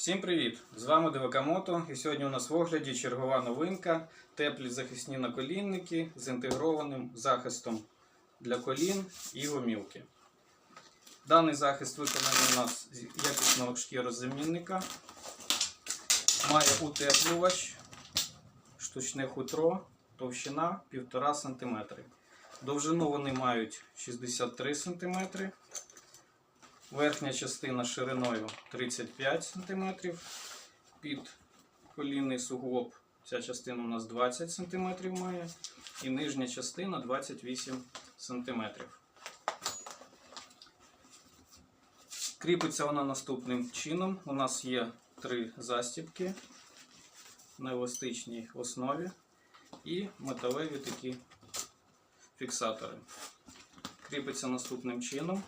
Всім привіт! З вами Девакамото і сьогодні у нас в огляді чергова новинка теплі захисні наколінники з інтегрованим захистом для колін і гомілки. Даний захист виконаний у нас з якісного шкірозамінника. Має утеплювач, штучне хутро, товщина 1,5 см. Довжину вони мають 63 см. Верхня частина шириною 35 см. Під колінний суглоб ця частина у нас 20 см має. І нижня частина 28 см. Кріпиться вона наступним чином. У нас є три застібки на еластичній основі і металеві такі фіксатори. Кріпиться наступним чином.